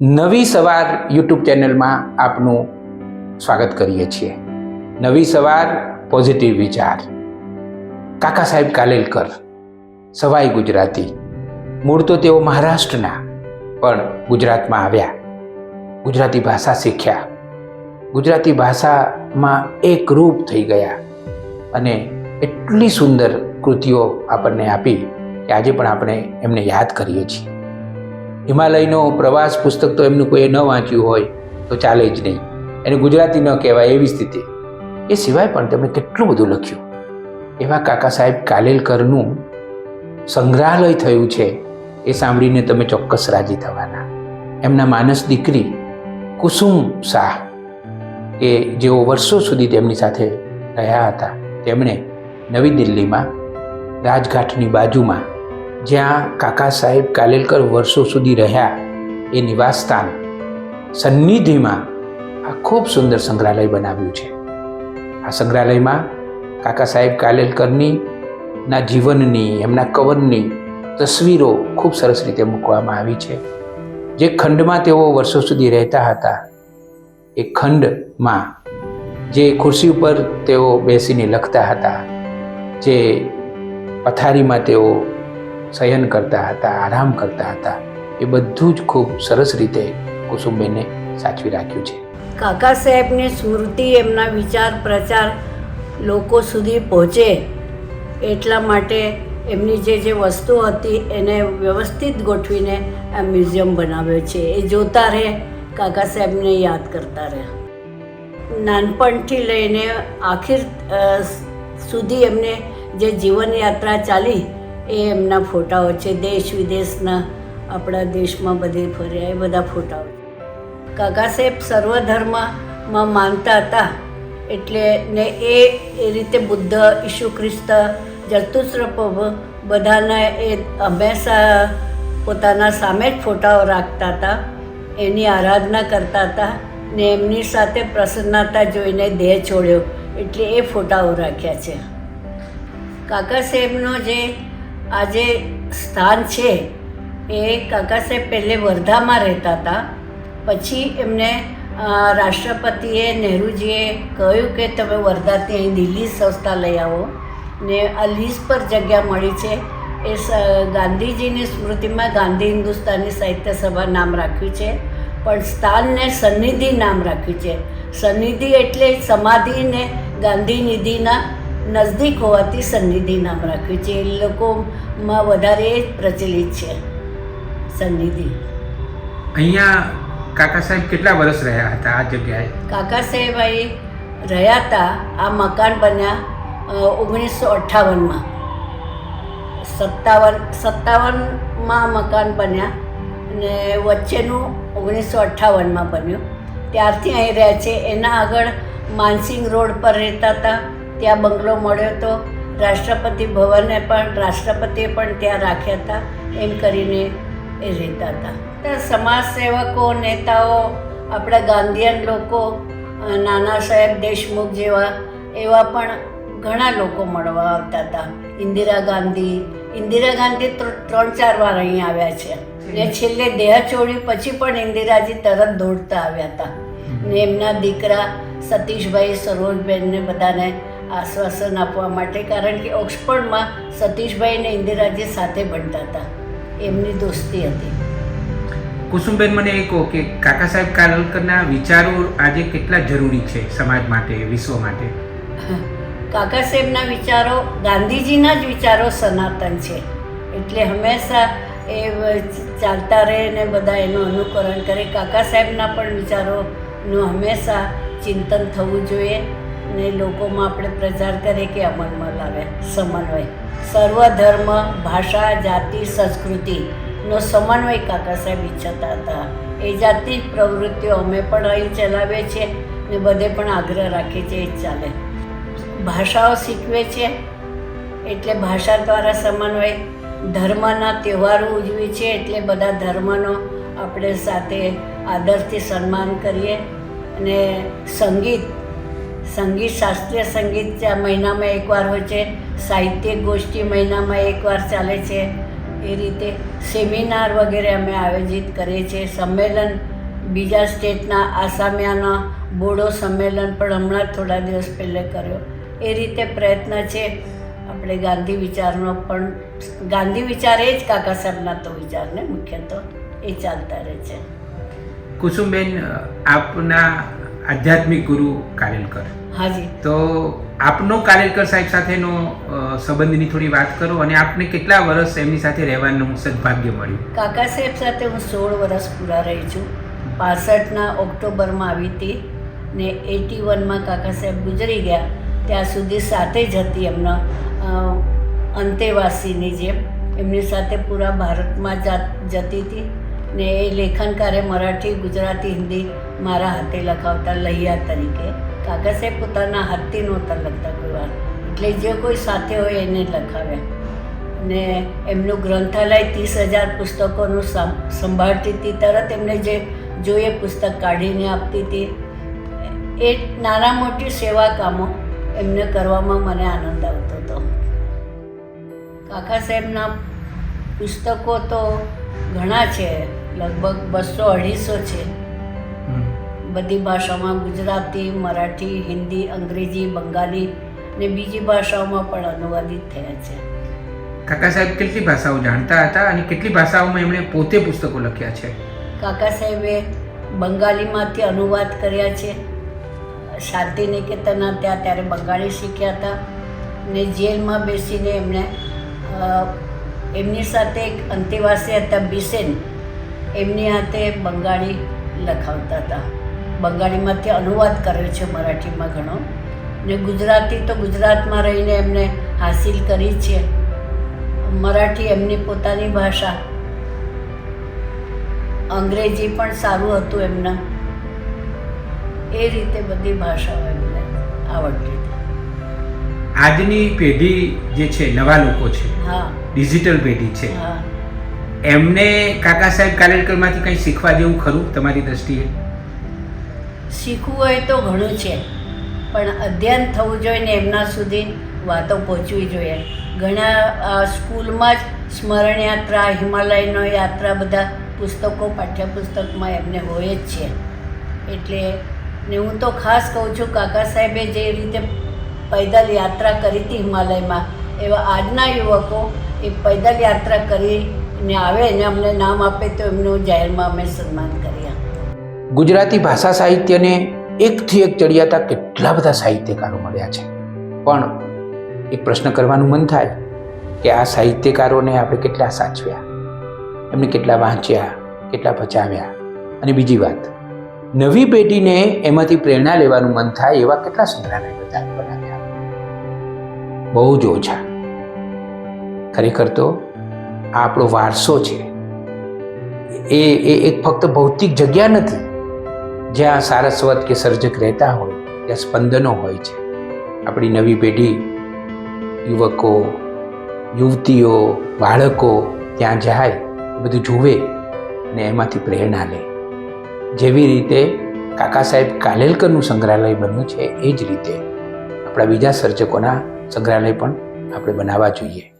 નવી સવાર યુટ્યુબ ચેનલમાં આપનું સ્વાગત કરીએ છીએ. નવી સવાર, પોઝિટિવ વિચાર. કાકા સાહેબ કાલેલકર, સવાઈ ગુજરાતી. મૂળ તો તેઓ મહારાષ્ટ્રના, પણ ગુજરાતમાં આવ્યા. ગુજરાતી ભાષા શીખ્યા. ગુજરાતી ભાષામાં એક રૂપ થઈ ગયા અને એટલી સુંદર કૃતિઓ આપણને આપી કે આજે પણ આપણે એમને યાદ કરીએ છીએ. હિમાલયનો પ્રવાસ પુસ્તક તો એમનું કોઈએ ન વાંચ્યું હોય, તો ચાલે જ નહીં. એને ગુજરાતી ન કહેવાય એવી સ્થિતિ. એ સિવાય પણ તેમણે કેટલું બધું લખ્યું. એવા કાકા સાહેબ કાલેલકરનું સંગ્રહાલય થયું છે, એ સાંભળીને તમે ચોક્કસ રાજી થવાના. એમના માનસ દીકરી કુસુમ શાહ કે જેઓ વર્ષો સુધી તેમની સાથે રહ્યા હતા, તેમણે નવી દિલ્હીમાં રાજઘાટની બાજુમાં જ્યાં કાકા સાહેબ કાલેલકર વર્ષો સુધી રહ્યા, એ નિવાસસ્થાન સન્નિધિમાં આ ખૂબ સુંદર સંગ્રહાલય બનાવ્યું છે. આ સંગ્રહાલયમાં કાકા સાહેબ કાલેલકરની ના જીવનની, એમના કવનની તસવીરો ખૂબ સરસ રીતે મૂકવામાં આવી છે. જે ખંડમાં તેઓ વર્ષો સુધી રહેતા હતા, એ ખંડમાં જે ખુરશી ઉપર તેઓ બેસીને લખતા હતા, જે પથારીમાં તેઓ શયન કરતા હતા, આરામ કરતા હતા. એ બધું જ ખૂબ સરસ રીતે કુસુમબેને સાચવી રાખ્યું છે. કાકા સાહેબની સ્મૃતિ, એમના વિચાર, પ્રચાર લોકો સુધી પહોંચે એટલા માટે એમની જે જે વસ્તુ હતી એને વ્યવસ્થિત ગોઠવીને આ મ્યુઝિયમ બનાવ્યો છે. એ જોતા રહે, કાકા સાહેબને યાદ કરતા રહે. નાનપણથી લઈને આખિર સુધી એમને જે જીવનયાત્રા ચાલી એ એમના ફોટાઓ છે, દેશ વિદેશના આપણા દેશમાં બધે ફર્યા એ બધા ફોટાઓ છે. કાકા સાહેબ સર્વધર્મમાં માનતા હતા, એટલે ને એ એ રીતે બુદ્ધ, ઈસુ ખ્રિસ્ત જતુસ્ર બધાના એ હંમેશા પોતાના સામે જ ફોટાઓ રાખતા હતા, એની આરાધના કરતા હતા, ને એમની સાથે પ્રસન્નતા જોઈને દેહ છોડ્યો, એટલે એ ફોટાઓ રાખ્યા છે. કાકા સાહેબનો જે આજે સ્થાન છે, એ કાકા સાહેબ પહેલે વર્ધામાં રહેતા હતા. પછી એમને રાષ્ટ્રપતિએ નહેરુજીએ કહ્યું કે તમે વર્ધાથી અહીં દિલ્હી સંસ્થા લઈ આવો. ને આ લીઝ પર જગ્યા મળી છે. એ ગાંધીજીની સ્મૃતિમાં ગાંધી હિન્દુસ્તાની સાહિત્ય સભા નામ રાખ્યું છે. પણ સ્થાનને સન્નિધિ નામ રાખ્યું છે. સન્નિધિ એટલે સમાધિને ગાંધી નિધિના નજદીક હોવાથી સન્નિધિ નામ રાખ્યું છે. એ લોકોમાં વધારે પ્રચલિત છે સન્નિધિ. અહીંયા કાકા સાહેબ કેટલા વર્ષ રહ્યા હતા આ જગ્યાએ? કાકા સાહેબ અહીં રહ્યા હતા આ મકાન બન્યા ઓગણીસો અઠ્ઠાવનમાં. સત્તાવન સત્તાવનમાં મકાન બન્યા અને વચ્ચેનું ઓગણીસો અઠ્ઠાવનમાં બન્યું. ત્યારથી અહીં રહ્યા છે. એના આગળ માનસિંગ રોડ પર રહેતા હતા. ત્યાં બંગલો મળ્યો તો રાષ્ટ્રપતિ ભવને પણ રાષ્ટ્રપતિએ પણ ત્યાં રાખ્યા હતા. એમ કરીને એ રહેતા હતા. ત્યાં સમાજ સેવકો નેતાઓ, આપણા ગાંધીયન લોકો નાના સાહેબ દેશમુખ જેવા, એવા પણ ઘણા લોકો મળવા આવતા હતા. ઇન્દિરા ગાંધી ઇન્દિરા ગાંધી ત્ર- ત્રણ ચાર વાર અહીં આવ્યા છે. ને છેલ્લે દેહ છોડ્યું પછી પણ ઇન્દિરાજી તરત દોડતા આવ્યા હતા. ને એમના દીકરા સતીશભાઈ સરોજબેનને બધાને આશ્વાસન આપવા માટે કારણ કે ઓક્સફર્ડમાં સતીશભાઈ ને ઇન્દિરાજી સાથે ભણતા હતા. એમની દોસ્તી હતી. કુસુમબેન મને એ કહો કે કાકા સાહેબ કાલેલકરના વિચારો આજે કેટલા જરૂરી છે સમાજ માટે વિશ્વ માટે? કાકા સાહેબના વિચારો ગાંધીજીના જ વિચારો સનાતન છે. એટલે હંમેશા એ ચાલતા રહે ને બધા એનું અનુકરણ કરે. કાકા સાહેબના પણ વિચારોનું હંમેશા ચિંતન થવું જોઈએ. ને લોકોમાં આપણે પ્રચાર કરીએ કે અમલમાં લાવે સમન્વય સર્વધર્મ ભાષા, જાતિ સંસ્કૃતિનો સમન્વય કાકા સાહેબ ઈચ્છતા હતા. એ જાતિ પ્રવૃત્તિઓ અમે પણ અહીં ચલાવીએ છીએ ને બધે પણ આગ્રહ રાખીએ છીએ એ જ ચાલે. ભાષાઓ શીખવે છે, એટલે ભાષા દ્વારા સમન્વય ધર્મના તહેવારો ઉજવી છે, એટલે બધા ધર્મનો આપણે સાથે આદરથી સન્માન કરીએ. અને સંગીત સંગીત, શાસ્ત્રીય સંગીત મહિનામાં એકવાર હોય છે. સાહિત્ય ગોષ્ઠી મહિનામાં એકવાર ચાલે છે. એ રીતે સેમિનાર વગેરે અમે આયોજિત કરીએ છીએ. સંમેલન બીજા સ્ટેટના આસામિયાના બોડો સંમેલન પણ હમણાં થોડા દિવસ પહેલે કર્યો. એ રીતે પ્રયત્ન છે. આપણે ગાંધી વિચારનો પણ, ગાંધી વિચાર એ જ કાકા સાહેબના તો વિચારને મુખ્ય તો એ ચાલતા રહે છે. કુસુમબેન, આપના આધ્યાત્મિક ગુરુ કારેલકર. હાજી. તો આપનો કારેલકર સાહેબ સાથેનો સંબંધની થોડી વાત કરો અને આપને કેટલા વર્ષ એમની સાથે રહેવાનું સદભાગ્ય મળ્યું? કાકા સાહેબ સાથે હું સોળ વર્ષ પૂરા રહી છું. પાસઠના ઓક્ટોબરમાં આવી હતી ને એટી વનમાં કાકા સાહેબ ગુજરી ગયા. ત્યાં સુધી સાથે જ હતી એમના અંતેવાસીની જેમ. એમની સાથે પૂરા ભારતમાં જતી હતી. ને એ લેખનકારે મરાઠી, ગુજરાતી, હિન્દી મારા હાથે લખાવતા લહિયા તરીકે. કાગસે પોતાના હાથથી નહોતા લખતા કોઈ વાર. એટલે જે કોઈ સાથે હોય એને લખાવ્યા ને એમનું ગ્રંથાલય ત્રીસ હજાર પુસ્તકોનું સંભાળતી હતી. તરત એમને જે જોઈએ પુસ્તક કાઢીને આપતી હતી. એ નાના મોટી સેવા કામો એમને કરવામાં મને આનંદ આવતો હતો. કાકા સાહેબના પુસ્તકો તો ઘણા છે. લગભગ બસો અઢીસો છે. બધી ભાષામાં ગુજરાતી મરાઠી હિન્દી અંગ્રેજી બંગાળી ને બીજી ભાષાઓમાં પણ અનુવાદિત થયા છે. કાકા સાહેબ કેટલી ભાષાઓ જાણતા હતા અને કેટલી ભાષાઓમાં એમણે પોતે પુસ્તકો લખ્યા છે? કાકા સાહેબે બંગાળીમાંથી અનુવાદ કર્યા છે. શાંતિ નિકેતનના ત્યાં ત્યારે બંગાળી શીખ્યા હતા ને જેલમાં બેસીને એમણે એમની સાથે એક અંતેવાસી હતા બિસેન. એમની હાથે બંગાળી લખાવતા હતા. બંગાળીમાંથી અનુવાદ કર્યો છે મરાઠીમાં ઘણો. ને ગુજરાતી તો ગુજરાતમાં રહીને એમને હાસિલ કરી છે. મરાઠી એમની પોતાની ભાષા. અંગ્રેજી પણ સારું હતું એમના. એ રીતે બધી ભાષાઓ એમને આવડતી હતી. આજની પેઢી જે છે નવા લોકો છે હા. ડિજિટલ પેઢી છે હા. એમને કાકા સાહેબ કાલેલકરમાંથી કંઈ શીખવા જેવું ખરું તમારી દ્રષ્ટિએ? શીખવું હોય તો ઘણું છે, પણ અધ્યયન થવું જોઈએ ને એમના સુધી વાતો પહોંચવી જોઈએ. ઘણા સ્કૂલમાં જ સ્મરણ યાત્રા હિમાલયનો યાત્રા બધા પુસ્તકો, પાઠ્યપુસ્તકમાં એમને હોય જ છે. એટલે, ને હું તો ખાસ કહું છું, કાકા સાહેબે જે રીતે પૈદલ યાત્રા કરી હતી હિમાલયમાં, એવા આજના યુવકો એ પૈદલ યાત્રા કરીને આવે અને અમને નામ આપે તો એમનું જાહેરમાં અમે સન્માન કર્યા ગુજરાતી ભાષા સાહિત્યને એકથી એક ચડિયાતા કેટલા બધા સાહિત્યકારો મળ્યા છે. પણ એક પ્રશ્ન કરવાનું મન થાય કે આ સાહિત્યકારોને આપણે કેટલા સાચવ્યા, એમને કેટલા વાંચ્યા, કેટલા બચાવ્યા અને બીજી વાત, નવી પેઢીને એમાંથી પ્રેરણા લેવાનું મન થાય એવા કેટલા સંગ્રહાલય બધા બનાવ્યા? બહુ જ ઓછા. ખરેખર તો આપણો વારસો છે. એ એ એક ફક્ત ભૌતિક જગ્યા નથી. જ્યાં સારસ્વત કે સર્જક રહેતા હોય, ત્યાં સ્પંદનો હોય છે. આપણી નવી પેઢી, યુવકો, યુવતીઓ, બાળકો ત્યાં જાય બધું જુએ અને એમાંથી પ્રેરણા લે. જેવી રીતે કાકા સાહેબ કાલેલકરનું સંગ્રહાલય બન્યું છે, એ જ રીતે આપણા બીજા સર્જકોના સંગ્રહાલય પણ આપણે બનાવવા જોઈએ.